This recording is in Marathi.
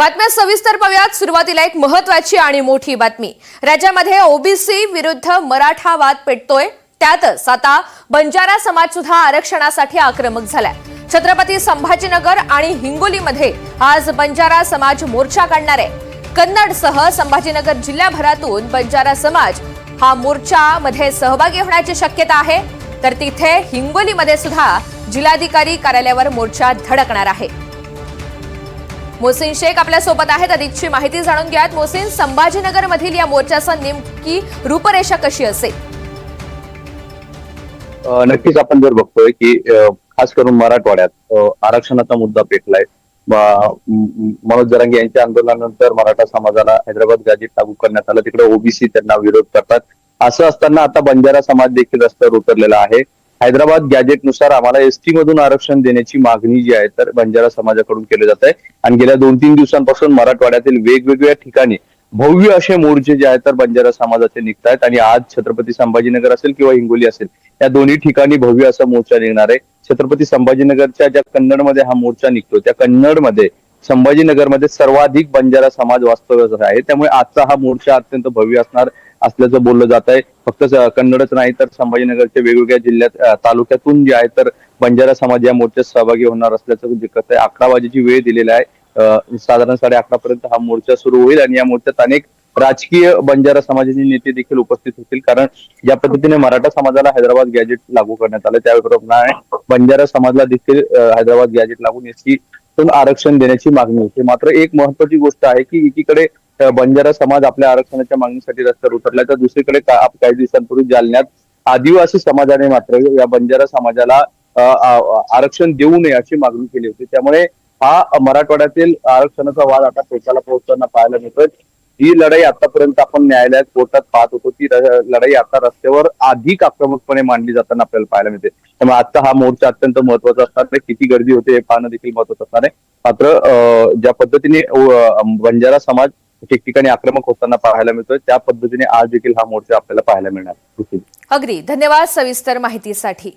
बातम्या सविस्तर पाहूयात. सुरुवातीला एक महत्वाची आणि मोठी बातमी. राज्यामध्ये ओबीसी विरुद्ध मराठा वाद पेटतोय. त्यातच आता बंजारा समाज सुद्धा आरक्षणासाठी आक्रमक झालाय. छत्रपती संभाजीनगर आणि हिंगोलीमध्ये आज बंजारा समाज मोर्चा काढणार आहे. कन्नडसह संभाजीनगर जिल्ह्याभरातून बंजारा समाज हा मोर्चामध्ये सहभागी होण्याची शक्यता आहे. तर तिथे हिंगोलीमध्ये सुद्धा जिल्हाधिकारी कार्यालयावर मोर्चा धडकणार आहे. मोसीन शेख आपल्यासोबत आहेत. अधिकची माहिती जाणून घ्यात मोसीन संभाजीनगर मधील या मोर्चाचा नेमकी रूपरेषा कशी असेल? नक्कीच आपण जर बघतोय की खास करून मराठवाड्यात आरक्षणाचा मुद्दा पेटलाय. मनोज जरांगे यांच्या आंदोलनानंतर मराठा समाजाला हैदराबाद गाजीत लागू करण्यात आलं. तिकडे ओबीसी त्यांना विरोध करतात. असं असताना आता बंजारा समाज देखील रस्त्यावर उतरलेला आहे. हैदराबाद गॅजेटनुसार आम्हाला एसटी मधून आरक्षण देण्याची मागणी जी आहे तर बंजारा समाजाकडून केली जात आहे. आणि गेल्या दोन तीन दिवसांपासून मराठवाड्यातील वेगवेगळ्या ठिकाणी भव्य असे मोर्चे जे आहेत तर बंजारा समाजाचे निघत आहेत. आणि आज छत्रपती संभाजीनगर असेल किंवा हिंगोली असेल या दोन्ही ठिकाणी भव्य असा मोर्चा निघणार आहे. छत्रपती संभाजीनगरच्या ज्या कन्नडमध्ये हा मोर्चा निघतो त्या कन्नडमध्ये संभाजीनगरमध्ये सर्वाधिक बंजारा समाज वास्तव्यास आहे. त्यामुळे आजचा हा मोर्चा अत्यंत भव्य असणार. असल्याचं बोललं जात आहे फक्त कन्नडच नाही तर संभाजीनगरच्या वेगवेगळ्या जिल्ह्यात तालुक्यातून जे आहे तर बंजारा समाज या मोर्चात सहभागी होणार असल्याचं दिसत आहे अकरा वाजेची वेळ दिलेला आहे. साधारण साडे अकरा पर्यंत हा मोर्चा सुरू होईल आणि या मोर्चात अनेक राजकीय बंजारा समाजाचे नेते देखील उपस्थित होतील. कारण ज्या पद्धतीने मराठा समाजाला हैदराबाद गॅजेट लागू करण्यात आलं त्याबरोबर बंजारा समाजाला देखील हैदराबाद गॅजेट लागून एसटी आरक्षण देण्याची मागणी होती. मात्र एक महत्वाची गोष्ट आहे की एकीकडे बंजारा समाज आपल्या आरक्षणाच्या मागणीसाठी रस्त्यावर उतरला. तर दुसरीकडे काही दिवसांपूर्वी जालन्यात आदिवासी समाजाने मात्र या बंजारा समाजाला आरक्षण देऊ नये अशी मागणी केली होती. त्यामुळे हा मराठवाड्यातील आरक्षणाचा वाद आता टोकाला पोहोचताना पाहायला मिळतोय. ही लढाई आतापर्यंत आपण न्यायालयात कोर्टात पाहत होतो. ती लढाई आता रस्त्यावर अधिक आक्रमकपणे मांडली जाताना आपल्याला पाहायला मिळते. त्यामुळे आजचा हा मोर्चा अत्यंत महत्त्वाचा असणार आहे किती गर्दी होते हे पाहणं देखील महत्वाचं असणार आहे. मात्र ज्या पद्धतीने बंजारा समाज ठिकठिकाणी आक्रमक होताना पाहायला मिळतोय. त्या पद्धतीने आज देखील हा मोर्चा आपल्याला पाहायला मिळणार. अगदी धन्यवाद सविस्तर माहितीसाठी.